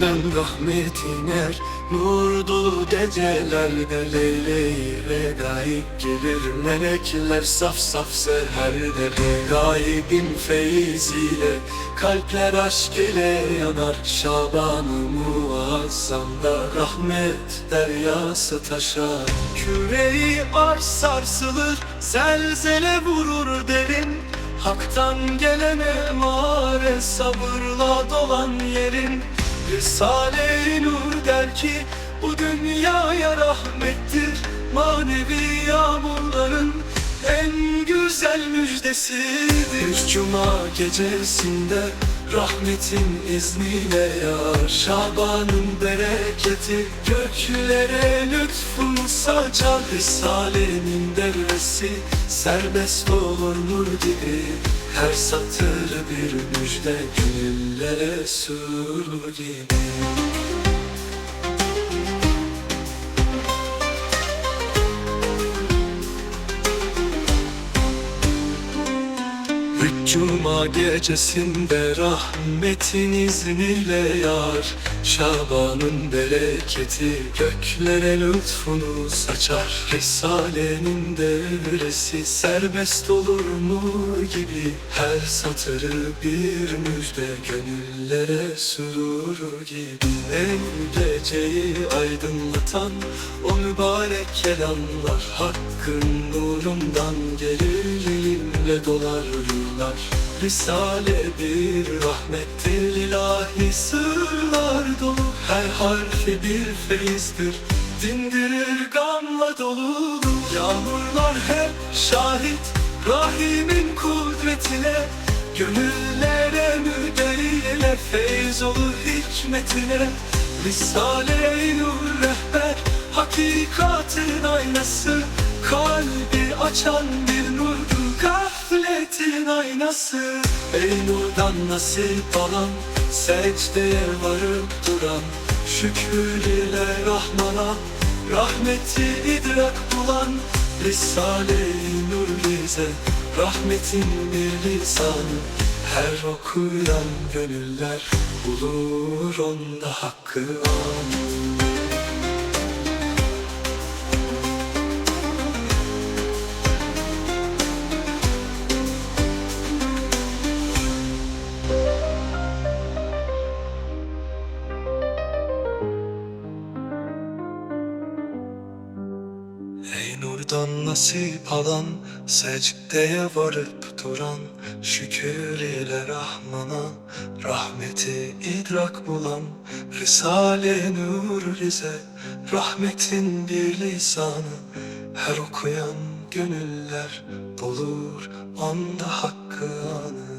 göğsünden rahmet iner Nur dolu gecelerde leyleği regaib gelir. Melekler saf saf seherde Gaibin feyziyle Kalpler aşk ile yanar. Şaban-ı muazzamda Rahmet deryası taşar. Küreyi arş sarsılır Zelzele vurur derin. Hak'tan gelene mare sabırla dolan yerin Risale-i Nur der ki bu dünyaya rahmettir. Manevi yağmurların en güzel müjdesidir. Cuma gecesinde rahmetin izniyle yağar Şabanın bereketi. Göklere lütfun saçar Risalenin devresi serbest olur nur gibi Her satır bir müjde. Gönüllere sur gibi Cuma gecesinde rahmetin izniyle yar. Şabanın bereketi göklere lütfunu saçar. Risalenin devresi serbest olur nur gibi. Her satırı bir müjde gönüllere sürur gibi. En geceyi aydınlatan o mübarek kelamlar. Hakkın nurundan gelir ilimle dolar yıllar Risale bir rahmettir. İlahi sırlar dolu Her harfi bir feyizdir. Dindirir gamla doludur Yağmurlar hep şahit. Rahim'in kudretine Gönüllere müddeyle feyz olur hikmetine. Risale-i Nur rehber Hakikatin aynası. Kalbi açan bir Gafletin aynası Ey nurdan nasip alan Secdeye varıp duran. Şükür ile Rahman'a Rahmeti idrak bulan. Risale-i Nur bize Rahmetin bir lisanı. Her okuyan gönüller Bulur onda hakkı an Ey nurdan nasip alan Secdeye varıp duran Şükür ile Rahman'a Rahmeti idrak bulan Risale nur bize Rahmetin bir lisanı. Her okuyan gönüller Bulur onda hakkı anı